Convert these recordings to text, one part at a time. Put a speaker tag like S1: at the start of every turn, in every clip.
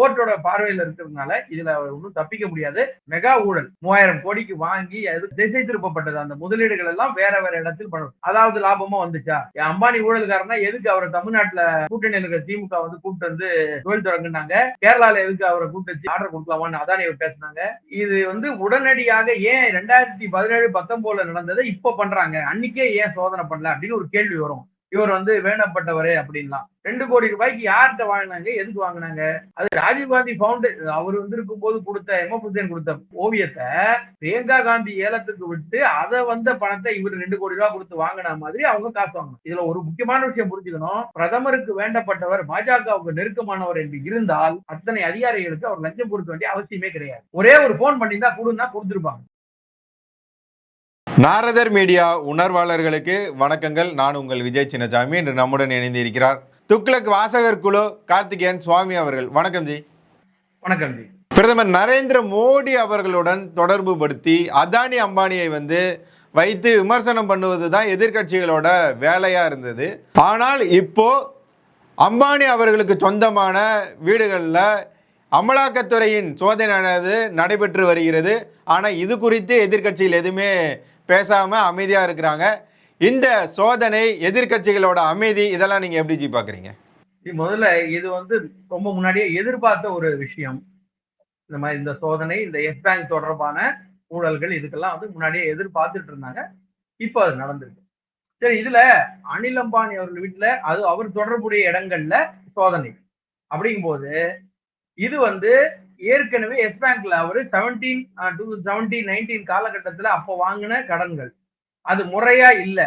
S1: கோர்ட்டோட பார்வையில இருக்கிறதுனால இதுல ஒன்றும் தப்பிக்க முடியாது. மெகா ஊழல். மூவாயிரம் கோடிக்கு வாங்கி அது திசை திருப்பப்பட்டது. அந்த முதலீடுகள் எல்லாம் வேற வேற இடத்தில் பண்ணணும் அதாவது லாபமா வந்துச்சா? என் அம்பானி ஊழல்காரனா எதுக்கு அவரை தமிழ்நாட்டுல கூட்டணியில் இருக்கிற திமுக வந்து கூப்பிட்டு வந்து தொழில் தொடங்குனாங்க கேரளால எதுக்கு அவரை கூப்பிட்டு வச்சு ஆர்டர் கொடுக்கலாமான்னு அதான் இவர் பேசினாங்க. இது வந்து உடனடியாக ஏன் ரெண்டாயிரத்தி பதினேழு பத்தொன்பதுல நடந்ததை இப்ப பண்றாங்க? அன்னைக்கே ஏன் சோதனை பண்ணல அப்படின்னு ஒரு கேள்வி வரும். இவர் வந்து வேண்டப்பட்டவரே அப்படின்லாம். ரெண்டு கோடி ரூபாய்க்கு யார்கிட்ட வாங்கினாங்க? எதுக்கு வாங்கினாங்க? அது ராஜீவ்காந்தி பவுண்டர் அவர் வந்து இருக்கும் போது கொடுத்த எம் எஃப் ஹுசேன் கொடுத்த ஓவியத்தை பிரியங்கா காந்தி ஏலத்துக்கு விட்டு அதை வந்த பணத்தை இவர் ரெண்டு கோடி ரூபாய் கொடுத்து வாங்கின மாதிரி அவங்க காசு வாங்கணும் இதுல ஒரு முக்கியமான விஷயம் புரிஞ்சுக்கணும். பிரதமருக்கு வேண்டப்பட்டவர் பாஜகவுக்கு நெருக்கமானவர் என்று இருந்தால் அத்தனை அதிகாரிகளுக்கு அவர் லஞ்சம் கொடுக்க வேண்டிய அவசியமே கிடையாது. ஒரே ஒரு போன் பண்ணியிருந்தா கொடுன்னா கொடுத்துருப்பாங்க.
S2: நாரதர் மீடியா உணர்வாளர்களுக்கு வணக்கங்கள். நான் உங்கள் விஜய் சின்னசாமி. இன்று நம்முடன் இணைந்து இருக்கிறார் துக்ளக் வாசகர் குழு கார்த்திகேயன் சுவாமி அவர்கள். வணக்கம் ஜி.
S1: வணக்கம் ஜி.
S2: பிரதமர் நரேந்திர மோடி அவர்களுடன் தொடர்பு படுத்தி அதானி அம்பானியை வந்து வைத்து விமர்சனம் பண்ணுவது தான் எதிர்க்கட்சிகளோட வேலையா இருந்தது. ஆனால் இப்போ அம்பானி அவர்களுக்கு சொந்தமான வீடுகளில் அமலாக்கத்துறையின் சோதனையானது நடைபெற்று வருகிறது. ஆனால் இது குறித்து எதிர்க்கட்சிகள் எதுவுமே பேசாமல் அமைதியாக இருக்கிறாங்க. இந்த சோதனை எதிர்க்கட்சிகளோட அமைதி இதெல்லாம் நீங்கள் எப்படி ஜி பார்க்குறீங்க
S1: முதல்ல இது வந்து ரொம்ப முன்னாடியே எதிர்பார்த்த ஒரு விஷயம். இந்த மாதிரி இந்த சோதனை இந்த எஸ் பேங்க் தொடர்பான ஊழல்கள் இதுக்கெல்லாம் வந்து முன்னாடியே எதிர்பார்த்துட்டு இருந்தாங்க. இப்போ அது நடந்திருக்கு. சரி இதுல அனில் அம்பானி அவர்கள் வீட்டுல அது அவர் தொடர்புடைய இடங்கள்ல சோதனை. அப்படிங்கும்போது இது வந்து ஏற்கனவே எஸ் பேங்க்ல அவர் செவன்டீன் டூ செவன்டீன் நைன்டீன் காலகட்டத்துல அப்போ வாங்கின கடன்கள். அது முறையா இல்லை.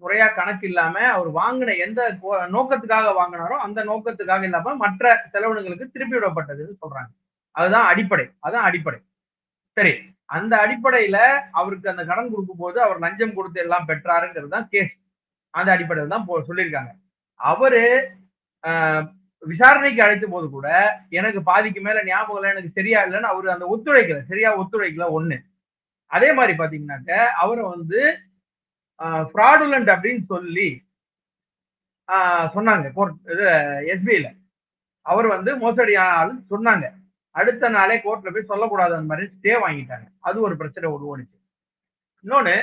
S1: முறையா கணக்கு இல்லாம அவர் வாங்கின எந்த கோ- நோக்கத்துக்காக வாங்கினாரோ அந்த நோக்கத்துக்காக இல்லாம மற்ற செலவினங்களுக்கு திருப்பி விடப்பட்டதுன்னு சொல்றாங்க. அதுதான் அடிப்படை. அதுதான் அடிப்படை. சரி. அந்த அடிப்படையில அவருக்கு அந்த கடன் கொடுக்கும் போது அவர் லஞ்சம் கொடுத்து எல்லாம் பெற்றாருங்கிறது தான் கேஸ் அந்த அடிப்படையில் தான் போ- சொல்லியிருக்காங்க. அவரு ஆஹ், விசாரணைக்கு அழைத்த போது கூட எனக்கு பாதிக்கு மேல ஞாபகம் இல்லை எனக்கு சரியா இல்லைன்னு அவர் அந்த ஒத்துழைக்கல. சரியா ஒத்துழைக்கல ஒண்ணு. அதே மாதிரி பாத்தீங்கன்னாக்க அவரை வந்து ஃப்ராடுலண்ட் அப்படின்னு சொல்லி ஆஹ் சொன்னாங்க கோர்ட் இது எஸ்பிஐல அவர் வந்து மோசடி ஆளுன்னு சொன்னாங்க. அடுத்த நாளே கோர்ட்ல போய் சொல்லக்கூடாது அந்த மாதிரி ஸ்டே வாங்கிட்டாங்க. அது ஒரு பிரச்சனை ஒரு ஓடிச்சு. இன்னொன்னு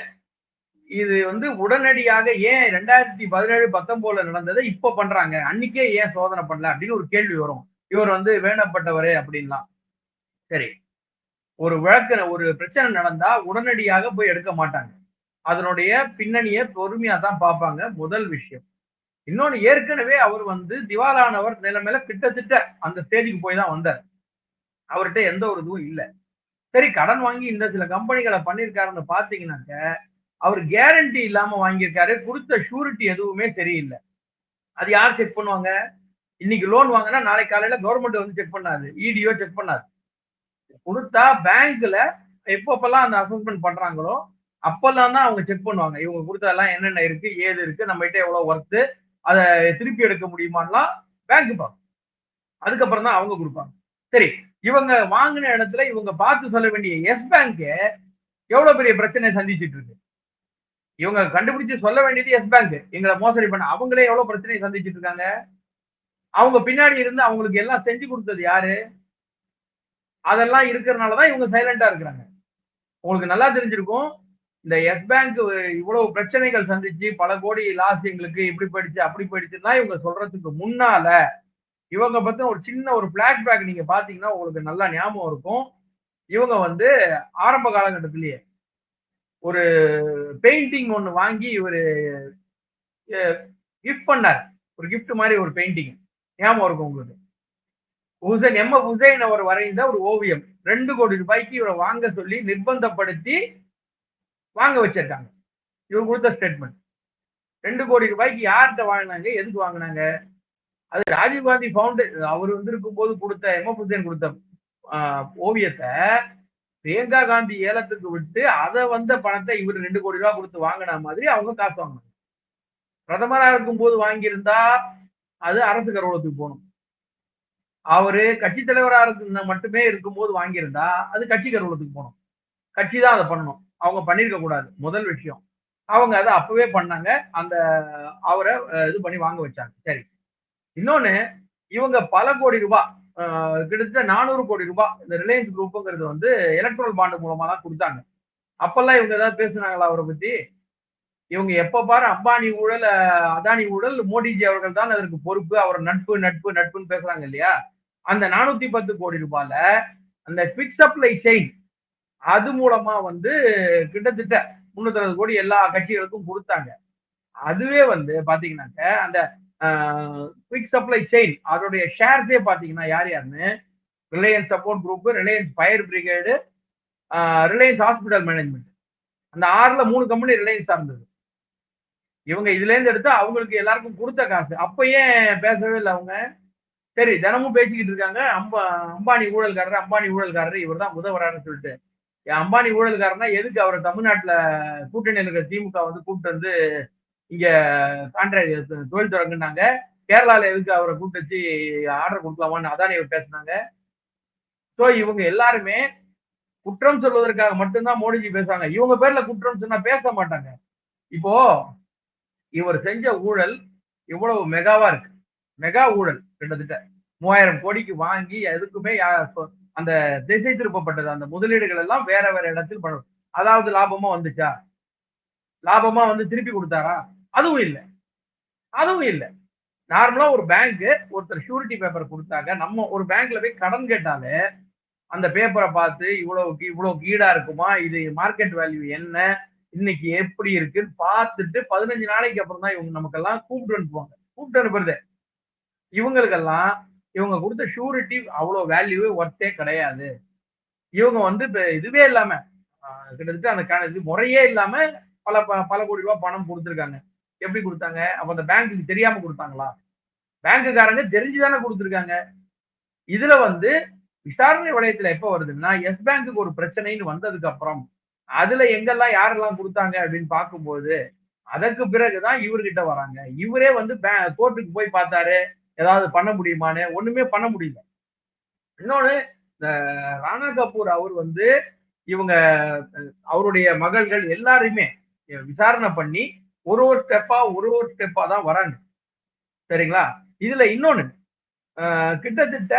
S1: இது வந்து உடனடியாக ஏன் ரெண்டாயிரத்தி பதினேழு பத்தொன்பதுல நடந்ததை இப்ப பண்றாங்க? அன்னைக்கே ஏன் சோதனை பண்ணல அப்படின்னு ஒரு கேள்வி வரும். இவர் வந்து வேணப்பட்டவரே அப்படின்லாம். சரி. ஒரு வழக்கு ஒரு பிரச்சனை நடந்தா உடனடியாக போய் எடுக்க மாட்டாங்க. அதனுடைய பின்னணியை பொறுமையா தான் பார்ப்பாங்க. முதல் விஷயம். இன்னொன்னு ஏற்கனவே அவர் வந்து திவாலானவர் நிலைமையில கிட்டத்தட்ட அந்த ஸ்டேஜுக்கு போய் தான் வந்தார். அவர்கிட்ட எந்த ஒரு இதுவும் இல்லை. சரி கடன் வாங்கி இந்த சில கம்பெனிகளை பண்ணியிருக்காருன்னு பாத்தீங்கன்னாக்க அவர் கேரண்டி இல்லாம வாங்கியிருக்காரு. கொடுத்த ஷூரிட்டி எதுவுமே சரியில்லை. அது யார் செக் பண்ணுவாங்க? இன்னைக்கு லோன் வாங்கினா நாளைக்கு காலையில கவர்மெண்ட் வந்து செக் பண்ணாது. இடியோ செக் பண்ணாது. கொடுத்தா பேங்க்ல எப்பப்பெல்லாம் அந்த அசஸ்மெண்ட் பண்றாங்களோ அப்பெல்லாம் தான் அவங்க செக் பண்ணுவாங்க. இவங்க கொடுத்ததெல்லாம் என்னென்ன இருக்கு ஏது இருக்கு நம்ம கிட்ட எவ்வளவு ஒர்த்து அதை திருப்பி எடுக்க முடியுமான்லாம் பேங்க் பார்க்கும். அதுக்கப்புறம் தான் அவங்க கொடுப்பாங்க. சரி இவங்க வாங்கின இடத்துல இவங்க பார்த்து சொல்ல வேண்டிய எஸ் பேங்க் எவ்வளவு பெரிய பிரச்சனை சந்திச்சிட்டு இருக்கு? இவங்க கண்டுபிடிச்சு சொல்ல வேண்டியது எஸ் பேங்க் எங்களை மோசடி பண்ண அவங்களே எவ்வளவு பிரச்சனையை சந்திச்சுட்டு இருக்காங்க? அவங்க பின்னாடி இருந்து அவங்களுக்கு எல்லாம் செஞ்சு கொடுத்தது யாரு? அதெல்லாம் இருக்கிறனாலதான் இவங்க சைலண்டா இருக்கிறாங்க. உங்களுக்கு நல்லா தெரிஞ்சிருக்கும் இந்த எஸ் பேங்க் இவ்வளவு பிரச்சனைகள் சந்திச்சு பல கோடி லாஸ் எங்களுக்கு இப்படி போயிடுச்சு அப்படி போயிடுச்சுன்னா இவங்க சொல்றதுக்கு முன்னால இவங்க பத்தி ஒரு சின்ன ஒரு பேக் நீங்க பாத்தீங்கன்னா உங்களுக்கு நல்லா ஞாபகம் இருக்கும். இவங்க வந்து ஆரம்ப காலகட்டத்திலேயே ஒரு பெயிண்டிங் ஒன்று வாங்கி இவர் கிஃப்ட் பண்ணார். ஒரு கிஃப்ட் மாதிரி ஒரு பெயிண்டிங் ஞாபகம் இருக்கும் உங்களுக்கு? ஹுசைன் எம் எஃப் ஹுசைன் அவர் வரைந்த ஒரு ஓவியம். ரெண்டு கோடி ரூபாய்க்கு இவரை வாங்க சொல்லி நிர்பந்தப்படுத்தி வாங்க வச்சிருக்காங்க. இவர் கொடுத்த ஸ்டேட்மெண்ட் ரெண்டு கோடி ரூபாய்க்கு யார்கிட்ட வாங்கினாங்க? எதுக்கு வாங்கினாங்க? அது ராஜீவ்காந்தி பவுண்டர் அவர் வந்து இருக்கும்போது கொடுத்த எம் எஃப் ஹுசைன் கொடுத்த ஓவியத்தை பிரியங்கா காந்தி ஏலத்துக்கு விட்டு அதை வந்த பணத்தை இவர் ரெண்டு கோடி ரூபாய் கொடுத்து வாங்கின மாதிரி அவங்க காசு வாங்கினாங்க பிரதமராக இருக்கும்போது வாங்கியிருந்தா அது அரசு கருவூலத்துக்கு போகணும். அவரு கட்சி தலைவராக இருக்கு மட்டுமே இருக்கும்போது வாங்கியிருந்தா அது கட்சி கருவூலத்துக்கு போகணும். கட்சி தான் அதை பண்ணணும். அவங்க பண்ணியிருக்க கூடாது. முதல் விஷயம். அவங்க அதை அப்பவே பண்ணாங்க. அந்த அவரை இது பண்ணி வாங்க வச்சாங்க. சரி. இன்னொன்னு இவங்க பல கோடி ரூபாய் கிட்டத்தட்ட நானூறு கோடி ரூபாய் இந்த ரிலையன்ஸ் குரூப்புங்கிறது வந்து எலக்ட்ரல் பாண்டு மூலமா தான் கொடுத்தாங்க. அப்பெல்லாம் இவங்க ஏதாவது பேசுனாங்களா அவரை பத்தி? இவங்க எப்ப பாரு அம்பானி ஊழல் அதானி ஊழல் மோடிஜி அவர்கள் தான் அதற்கு பொறுப்பு அவர் நட்பு நட்பு நட்புன்னு பேசுறாங்க இல்லையா? அந்த நானூத்தி பத்து கோடி ரூபாயில அந்த பிக்ஸ் சப்ளை செயின் அது மூலமா வந்து கிட்டத்தட்ட முன்னூத்தி அறுபது கோடி எல்லா கட்சிகளுக்கும் கொடுத்தாங்க. அதுவே வந்து பாத்தீங்கன்னாக்க அந்த குவிக் சப்ளை செயின் அதோடைய ஷேர்ஸே பார்த்தீங்கன்னா யார் யாருன்னு? Reliance support group Reliance fire brigade Reliance hospital management அந்த ஆறுல மூணு கம்பெனி ரிலையன்ஸ் சார்ந்தது இவங்க இதுலேருந்து எடுத்து அவங்களுக்கு எல்லாருக்கும் கொடுத்த காசு. அப்போ ஏன் பேசவே இல்லை அவங்க? சரி தினமும் பேசிக்கிட்டு இருக்காங்க. அம்பா அம்பானி ஊழல்காரர் அம்பானி ஊழல்காரர் இவர் தான் முதல்வரான்னு சொல்லிட்டு. அம்பானி ஊழல்காரனா எதுக்கு அவர் தமிழ்நாட்டில் கூட்டணியில் இருக்கிற திமுக வந்து கூப்பிட்டு வந்து இங்க கான்ட்ராக்ட் தொழில் தொடங்குனாங்க. கேரளால எதுக்கு அவரை கூப்பிட்டு வச்சு ஆர்டர் கொடுக்கலாமான்னு அதானே இவர் பேசுனாங்க. ஸோ இவங்க எல்லாருமே குற்றம் சொல்வதற்காக மட்டும்தான் மோடிஜி பேசுறாங்க. இவங்க பேர்ல குற்றம் சொன்னா பேச மாட்டாங்க. இப்போ இவர் செஞ்ச ஊழல் இவ்வளவு மெகாவா இருக்கு. மெகா ஊழல் கிட்டத்தட்ட. மூவாயிரம் கோடிக்கு வாங்கி எதுக்குமே அந்த திசை திருப்பப்பட்டது. அந்த முதலீடுகள் எல்லாம் வேற வேற இடத்தில் பண்ணும் அதாவது லாபமா வந்துச்சா? லாபமா வந்து திருப்பி கொடுத்தாரா? அதுவும் இல்லை. அதுவும் இல்லை. நார்மலா ஒரு பேங்க் ஒருத்தர் ஷூரிட்டி பேப்பர் கொடுத்தாங்க. நம்ம ஒரு பேங்க்ல போய் கடன் கேட்டாலே அந்த பேப்பரை பார்த்து இவ்வளவுக்கு இவ்வளவு ஈடா இருக்குமா? இது மார்க்கெட் வேல்யூ என்ன? இன்னைக்கு எப்படி இருக்குன்னு பார்த்துட்டு பதினஞ்சு நாளைக்கு அப்புறம் தான் இவங்க நமக்கெல்லாம் கூப்பிட்டு அனுப்புவாங்க. கூப்பிட்டு அனுப்புறது. இவங்களுக்கெல்லாம் இவங்க கொடுத்த ஷூரிட்டி அவ்வளோ வேல்யூவே ஒர்த்தே கிடையாது. இவங்க வந்து இப்போ இதுவே இல்லாம கிட்டத்தட்ட அந்த இது முறையே இல்லாம பல ப- பல கோடி ரூபாய் பணம் கொடுத்துருக்காங்க. எப்படி கொடுத்தாங்க? அப்ப அந்த பேங்க்குக்கு தெரியாம கொடுத்தாங்களா? பேங்க்குக்காரங்க தெரிஞ்சுதானே கொடுத்துருக்காங்க. இதுல வந்து விசாரணை வளையத்துல எப்ப வருதுன்னா எஸ் பேங்க்குக்கு ஒரு பிரச்சனைன்னு வந்ததுக்கு அப்புறம் அதுல எங்கெல்லாம் யாரெல்லாம் கொடுத்தாங்க அப்படின்னு பார்க்கும்போது அதற்கு பிறகுதான் இவர்கிட்ட வராங்க. இவரே வந்து கோர்ட்டுக்கு போய் பார்த்தாரு. ஏதாவது பண்ண முடியுமான்னு? ஒண்ணுமே பண்ண முடியல. இன்னொன்னு இந்த ராணா கபூர் அவர் வந்து இவங்க அவருடைய மகள்கள் எல்லாருமே விசாரணை பண்ணி ஒரு ஒரு ஸ்டெப்பா ஒரு ஒரு ஸ்டெப்பா தான் வராங்க. சரிங்களா? இதுல இன்னொன்னு கிட்டத்தட்ட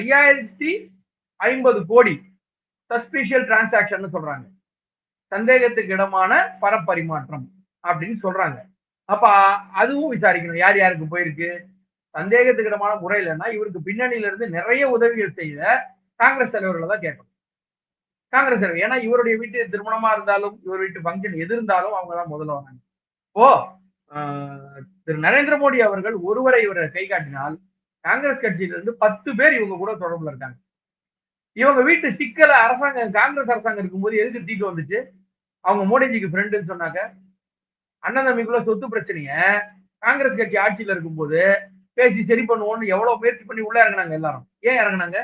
S1: ஐயாயிரத்தி ஐம்பது கோடி சஸ்பிஷியல் டிரான்சாக்ஷன் சொல்றாங்க. சந்தேகத்துக்கு இடமான பரப்பரிமாற்றம் அப்படின்னு சொல்றாங்க. அப்ப அதுவும் விசாரிக்கணும். யார் யாருக்கு போயிருக்கு? சந்தேகத்துக்கு இடமான முறையிலன்னா இவருக்கு பின்னணியில இருந்து நிறைய உதவிகள் செய்த காங்கிரஸ் தலைவர்களை தான் கேட்கணும். காங்கிரஸ் தலைவர். ஏன்னா இவருடைய வீட்டு திருமணமா இருந்தாலும் இவர் வீட்டு ஃபங்க்ஷன் எது இருந்தாலும் அவங்க தான் முதல்ல வராங்க. ஓ ஆஹ், திரு நரேந்திர மோடி அவர்கள் ஒருவரை இவரை கை காட்டினால் காங்கிரஸ் கட்சியிலிருந்து பத்து பேர் இவங்க கூட தொடர்புல இருக்காங்க. இவங்க வீட்டு சிக்கலை அரசாங்கம் காங்கிரஸ் அரசாங்கம் இருக்கும்போது எதுக்கு தீக்க வந்துச்சு? அவங்க மோடிஜிக்கு ஃப்ரெண்டுன்னு சொன்னாங்க. அண்ணன் தம்பிக்குள்ள சொத்து பிரச்சனைய காங்கிரஸ் கட்சி ஆட்சியில இருக்கும்போது பேசி சரி பண்ணுவோம்னு எவ்வளவு முயற்சி பண்ணி உள்ள இறங்குனாங்க எல்லாரும். ஏன் இறங்குனாங்க?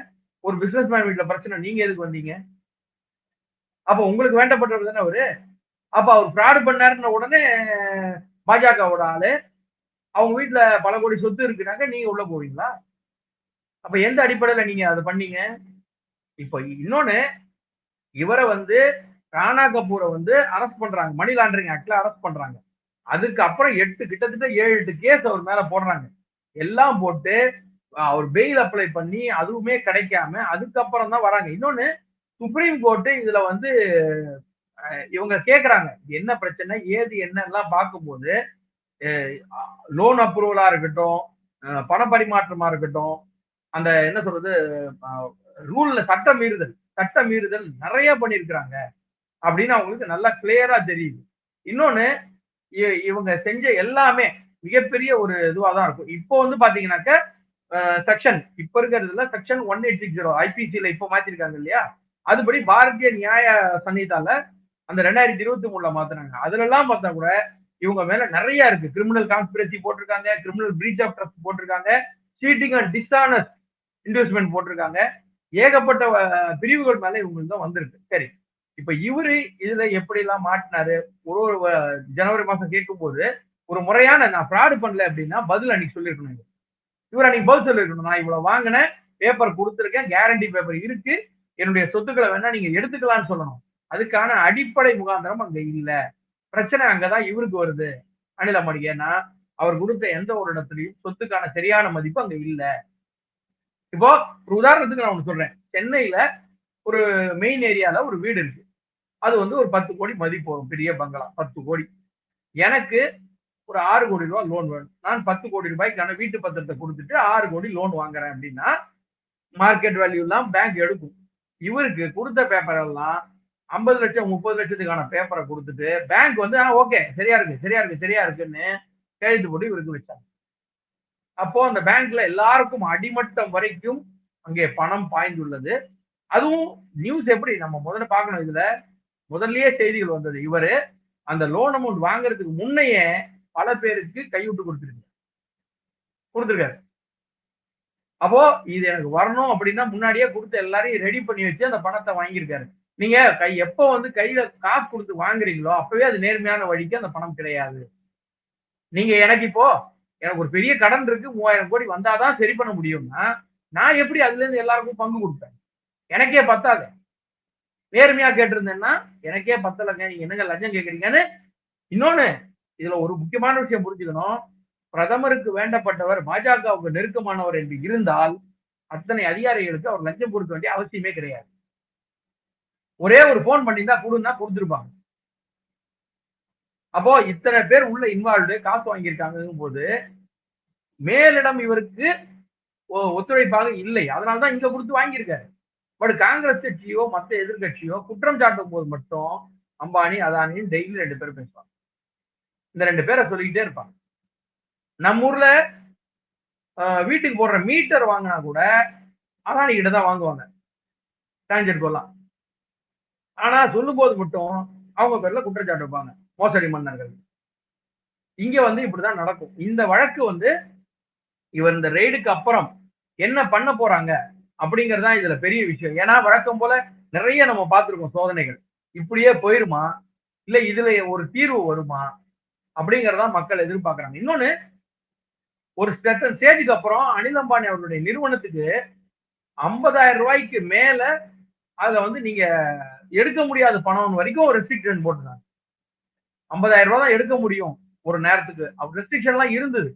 S1: ஒரு பிசினஸ் மேன் வீட்டுல பிரச்சனை நீங்க எதுக்கு வந்தீங்க? அப்ப உங்களுக்கு வேண்டப்பட்டவர் தானே அவரு? அப்ப அவர் ஃப்ராடு பண்ணாருன்ற உடனே பாஜகவோட ஆளு. அவங்க வீட்டுல பல கோடி சொத்து இருக்குனாங்க நீங்க உள்ள போவீங்களா? அப்ப எந்த அடிப்படையில நீங்க அதை பண்ணீங்க? இப்போ இன்னொன்னு இவரை வந்து ராணா கபூரை வந்து அரெஸ்ட் பண்றாங்க. மணி லாண்டரிங் ஆக்ட்ல அரெஸ்ட் பண்றாங்க. அதுக்கு அப்புறம் எட்டு கிட்டத்தட்ட ஏழு எட்டு கேஸ் அவர் மேல போடுறாங்க. எல்லாம் போட்டு அவர் பெயில் அப்ளை பண்ணி அதுவுமே கிடைக்காம அதுக்கப்புறம் தான் வராங்க. இன்னொன்னு சுப்ரீம் கோர்ட்டு இதுல வந்து இவங்க கேக்குறாங்க என்ன பிரச்சனை ஏது என்னெல்லாம் பார்க்கும்போது லோன் அப்ரூவலா இருக்கட்டும் பண பரிமாற்றமா இருக்கட்டும் அந்த என்ன சொல்றது ரூல்ல சட்ட மீறுதல் சட்ட மீறுதல் நிறைய பண்ணியிருக்கிறாங்க அப்படின்னு அவங்களுக்கு நல்லா கிளியரா தெரியுது. இன்னொன்னு இவங்க செஞ்ச எல்லாமே மிகப்பெரிய ஒரு இதுவாக தான் இருக்கும். இப்போ வந்து பாத்தீங்கன்னாக்க செக்ஷன் இப்ப இருக்கிறதுல section one eight six zero ஐபிசியில இப்போ மாத்திருக்காங்க இல்லையா? அதுபடி பாரதிய நியாய சன்னிதால அந்த ரெண்டாயிரத்தி இருபத்தி மூணுல மாத்தினாங்க. அதுல எல்லாம் பார்த்தா கூட இவங்க மேல நிறைய இருக்கு. கிரிமினல் கான்ஸ்பிரசி போட்டிருக்காங்க கிரிமினல் பிரீச் ஆஃப் ட்ரஸ்ட் போட்டிருக்காங்க சீட்டிங் அண்ட் டிஸ்ஆனஸ்ட் இன்வெஸ்ட்மெண்ட் போட்டிருக்காங்க. ஏகப்பட்ட பிரிவுகள் மேல இவங்களுக்கு தான் வந்திருக்கு. சரி. இப்ப இவரு இதுல எப்படி எல்லாம் மாட்டினாரு? ஒரு ஒரு ஜனவரி மாசம் கேட்கும் போது ஒரு முறையான நான் ஃப்ராடு பண்ணல அப்படின்னா பதில் அன்னைக்கு சொல்லியிருக்கணும் இவர். இவர் அன்னைக்கு பதில் சொல்லியிருக்கணும். நான் இவ்வளவு வாங்கினேன் பேப்பர் கொடுத்துருக்கேன் கேரண்டி பேப்பர் இருக்கு. என்னுடைய சொத்துக்களை வேணா நீங்க எடுத்துக்கலாம்னு சொல்லணும். அதுக்கான அடிப்படை முகாந்திரம் அங்க இல்ல. பிரச்சனை அங்கதான் இவருக்கு வருது. அனில் ஏன்னா அவர் கொடுத்த எந்த ஒரு இடத்துலயும் சொத்துக்கான சரியான மதிப்பு அங்க இல்ல. இப்போ ஒரு உதாரணத்துக்கு நான் ஒன்னு சொல்றேன். சென்னையில ஒரு மெயின் ஏரியால ஒரு வீடு இருக்கு. அது வந்து ஒரு பத்து கோடி மதிப்பு வரும். பெரிய பங்களா பத்து கோடி. எனக்கு ஒரு ஆறு கோடி ரூபாய் லோன் வேணும். நான் பத்து கோடி ரூபாய்க்கான வீட்டு பத்திரத்தை கொடுத்துட்டு ஆறு கோடி லோன் வாங்குறேன் அப்படின்னா மார்க்கெட் வேல்யூ எல்லாம் பேங்க் எடுக்கும். இவருக்கு கொடுத்த பேப்பர் எல்லாம் ஐம்பது லட்சம் முப்பது லட்சத்துக்கான பேப்பரை கொடுத்துட்டு பேங்க் வந்து ஓகே சரியா இருக்கு சரியா இருக்கு சரியா இருக்குன்னு கையெழுத்து போட்டு இவருக்கு வச்சாங்க. அப்போ அந்த பேங்க்ல எல்லாருக்கும் அடிமட்டம் வரைக்கும் அங்கே பணம் பாய்ந்துள்ளது. அதுவும் நியூஸ் எப்படி நம்ம முதல்ல பார்க்கணும் இதுல. முதல்லயே செய்திகள் வந்தது. இவரு அந்த லோன் அமௌண்ட் வாங்குறதுக்கு முன்னையே பல பேருக்கு கைவிட்டு கொடுத்துருக்கு கொடுத்துருக்காரு. அப்போ இது எனக்கு வரணும் அப்படின்னா முன்னாடியே கொடுத்து எல்லாரையும் ரெடி பண்ணி வச்சு அந்த பணத்தை வாங்கியிருக்காரு. நீங்க கை எப்போ வந்து கையில காசு கொடுத்து வாங்குறீங்களோ அப்பவே அது நேர்மையான வழிக்கு அந்த பணம் கிடையாது. நீங்க எனக்கு இப்போ எனக்கு ஒரு பெரிய கடன் இருக்கு மூவாயிரம் கோடி வந்தாதான் சரி பண்ண முடியும்னா நான் எப்படி அதுல இருந்து எல்லாருக்கும் பங்கு கொடுப்பேன்? எனக்கே பத்தாது. நேர்மையா கேட்டிருந்தேன்னா எனக்கே பத்தலைங்க. நீங்க என்னங்க லஞ்சம் கேக்குறீங்கன்னு இன்னொன்னு இதுல ஒரு முக்கியமான விஷயம் புரிஞ்சுக்கணும். பிரதமருக்கு வேண்டப்பட்டவர் பாஜகவுக்கு நெருக்கமானவர் என்று இருந்தால் அத்தனை அதிகாரிகளுக்கு அவர் லஞ்சம் கொடுக்க வேண்டிய அவசியமே கிடையாது. ஒரே ஒரு போன் பண்ணியிருந்தா கொடுன்னா கொடுத்துருப்பாங்க. அப்போ இத்தனை பேர் உள்ள இன்வால்வ்டு காசு வாங்கியிருக்காங்க போது மேலிடம் இவருக்கு ஒ- ஒத்துழைப்பாக இல்லை. அதனாலதான் இங்க கொடுத்து வாங்கியிருக்காரு. பட் காங்கிரஸ் கட்சியோ மத்த எதிர்க்கட்சியோ குற்றம் சாட்டும் போது மட்டும் அம்பானி அதானியும் டெய்லி ரெண்டு பேரும் பேசுவாங்க. இந்த ரெண்டு பேரை சொல்லிக்கிட்டே இருப்பாங்க. நம்ம ஊர்ல ஆஹ், வீட்டுக்கு போடுற மீட்டர் வாங்கினா கூட அதானி கிட்ட தான் வாங்குவாங்க டிரான்ஜெட் ஆனா சொல்லும் போது மட்டும் அவங்க பேர்ல குற்றச்சாட்டு வைப்பாங்க. மோசடி மன்னர்கள். இங்க வந்து இப்படிதான் நடக்கும். இந்த வழக்கு வந்து இவர் இந்த ரெய்டுக்கு அப்புறம் என்ன பண்ண போறாங்க அப்படிங்கறதுதான் இதுல பெரிய விஷயம். ஏன்னா வழக்கம் போல நிறைய நம்ம பார்த்திருக்கோம் சோதனைகள். இப்படியே போயிருமா? இல்ல இதுல ஒரு தீர்வு வருமா? அப்படிங்கறதான் மக்கள் எதிர்பார்க்கறாங்க. இன்னொன்னு ஒரு ஸ்டெட்டன் ஸ்டேஜுக்கு அப்புறம் அனில் அம்பானி அவருடைய நிறுவனத்துக்கு ஐம்பதாயிரம் ரூபாய்க்கு மேல அதுல வந்து நீங்க எடுக்க முடியாத பணம் வரைக்கும் ஒரு ரெஸ்ட்ரிக்ஷன் போட்டுருந்தாங்க ஐம்பதாயிரம் ரூபாய் தான் எடுக்க முடியும் ஒரு நேரத்துக்கு. அப்படி ரெஸ்ட்ரிக்ஷன் எல்லாம் இருந்தது.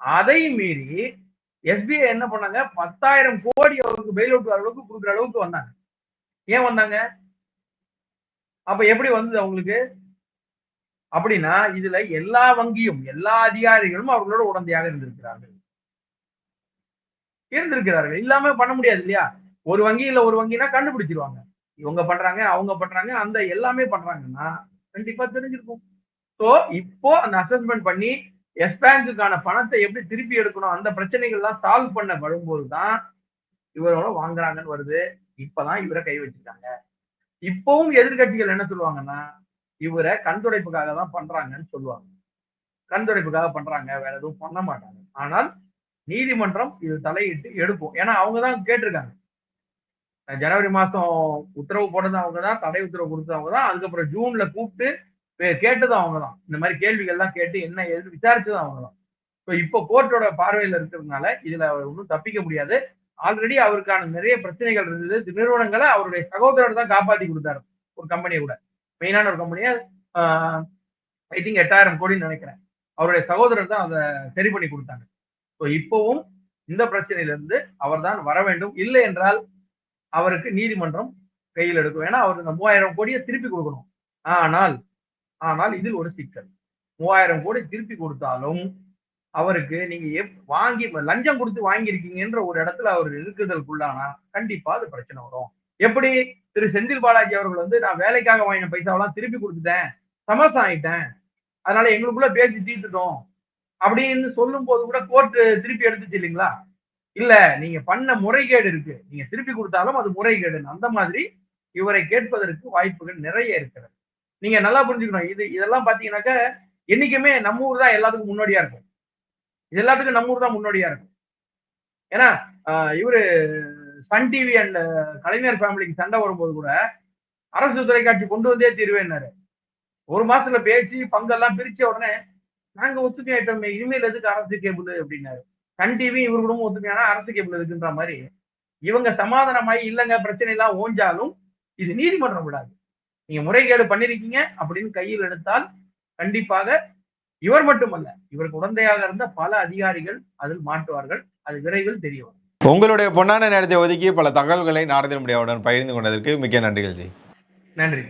S1: அதை மீறி எஸ்பிஐ என்ன பண்ணாங்க? பத்தாயிரம் கோடி அவருக்கு பெயில் அவுட் அளவுக்கு கொடுக்குற அளவுக்கு வந்தாங்க. ஏன் வந்தாங்க? அப்ப எப்படி வந்தது அவங்களுக்கு? அப்படின்னா இதுல எல்லா வங்கியும் எல்லா அதிகாரிகளும் அவர்களோட உடந்தையாக இருந்திருக்கிறார்கள். இருந்திருக்கிறார்கள். இல்லாம பண்ண முடியாது இல்லையா? ஒரு வங்கி இல்ல ஒரு வங்கினா கண்டுபிடிச்சிருவாங்க. இவங்க பண்றாங்க அவங்க பண்றாங்க அந்த எல்லாமே பண்றாங்கன்னா கண்டிப்பா தெரிஞ்சிருக்கும். சோ இப்போ அந்த அசஸ்மெண்ட் பண்ணி எஸ் பேங்குக்கான பணத்தை எப்படி திருப்பி எடுக்கணும் அந்த பிரச்சனைகள் எல்லாம் சால்வ் பண்ண வரும்போது தான் இவரோட வாங்குறாங்கன்னு வருது. இப்பதான் இவரை கை வச்சிருக்காங்க இப்பவும் எதிர்க்கட்சிகள் என்ன சொல்லுவாங்கன்னா இவரை கண்துடைப்புக்காக தான் பண்றாங்கன்னு சொல்லுவாங்க. கண்துடைப்புக்காக பண்றாங்க வேற எதுவும் பண்ண மாட்டாங்க. ஆனால் நீதிமன்றம் இது தலையிட்டு எடுப்போம் ஏன்னா அவங்க தான் கேட்டிருக்காங்க. ஜனவரி மாசம் உத்தரவு போட்டது அவங்க தான் தடை உத்தரவு கொடுத்தது அவங்க தான் அதுக்கப்புறம் ஜூன்ல கூப்பிட்டு கேட்டது கேட்டதும் அவங்க தான் இந்த மாதிரி கேள்விகள்லாம் கேட்டு என்ன எது விசாரிச்சது அவங்க தான் ஸோ இப்போ கோர்ட்டோட பார்வையில் இருக்கிறதுனால இதுல அவர் ஒன்றும் தப்பிக்க முடியாது. ஆல்ரெடி அவருக்கான நிறைய பிரச்சனைகள் இருந்தது. நிறுவனங்களை அவருடைய சகோதரர் தான் காப்பாற்றி கொடுத்தாரு. ஒரு கம்பெனியை கூட. மெயினான ஒரு கம்பெனியை ஐ திங்க் எட்டாயிரம் கோடின்னு நினைக்கிறேன். அவருடைய சகோதரர் தான் அதை சரி பண்ணி கொடுத்தாங்க. ஸோ இப்போவும் இந்த பிரச்சனையில இருந்து அவர்தான் வர வேண்டும். இல்லை என்றால் அவருக்கு நீதிமன்றம் கையில் எடுக்கும். ஏன்னா அவர் இந்த மூவாயிரம் கோடியை திருப்பி கொடுக்கணும். ஆனால் ஆனால் இதில் ஒரு சிக்கல். மூவாயிரம் கோடி திருப்பி கொடுத்தாலும் அவருக்கு நீங்க எப்- வாங்கி லஞ்சம் கொடுத்து வாங்கியிருக்கீங்கன்ற ஒரு இடத்துல அவர் இருக்குதலுக்குள்ளானா கண்டிப்பா அது பிரச்சனை வரும். எப்படி? திரு. செந்தில் பாலாஜி அவர்கள் வந்து நான் வேலைக்காக வாங்கின பைசாவெல்லாம் திருப்பி கொடுத்துட்டேன். சமரசம் ஆயிட்டேன். அதனால எங்களுக்குள்ள பேசி தீர்த்துட்டோம். அப்படின்னு சொல்லும் போது கூட கோர்ட் திருப்பி எடுத்துச்சு இல்லைங்களா? இல்ல நீங்க பண்ண முறைகேடு இருக்கு. நீங்க திருப்பி கொடுத்தாலும் அது முறைகேடு. அந்த மாதிரி இவரை கேட்பதற்கு வாய்ப்புகள் நிறைய இருக்கிறது. நீங்க நல்லா புரிஞ்சுக்கணும். இது இதெல்லாம் பாத்தீங்கன்னாக்க என்னைக்குமே நம்ம ஊர் தான் எல்லாத்துக்கும் முன்னோடியா இருக்கும். இது எல்லாத்துக்கும் நம்ம ஊர் தான் முன்னோடியா இருக்கும். ஏன்னா ஆஹ் இவரு சன் டிவி அண்ட் கலைஞர் ஃபேமிலிக்கு சண்டை வரும்போது கூட அரசு தொலைக்காட்சி கொண்டு வந்தே தீர்வேன்னாரு. ஒரு மாசத்துல பேசி பங்கெல்லாம் பிரிச்ச உடனே நாங்க ஒத்துக்க ஆயிட்டோமே இனிமேல் எதுக்கு அரசு கேபிள் அப்படின்னாரு. சன் டிவி இவர் குடும்பம் ஒத்துமையானா அரசு கேபிள் இருக்குன்ற மாதிரி இவங்க சமாதானமாயி இல்லைங்க பிரச்சனை எல்லாம் ஓஞ்சாலும் இது நீதிமன்றம் விடாது. நீங்க முறைகேடு பண்ணிருக்கீங்க அப்படின்னு கையில் எடுத்தால் கண்டிப்பாக இவர் மட்டுமல்ல இவருக்கு உடந்தையாக இருந்த பல அதிகாரிகள் அதில் மாட்டுவார்கள். அது விரைவில் தெரிய வரும்.
S2: உங்களுடைய பொன்னான நேரத்தை ஒதுக்கி பல தகவல்களை நாரதின் முடியாவுடன் பகிர்ந்து கொண்டதற்கு மிக்க நன்றிகள் ஜி.
S1: நன்றி.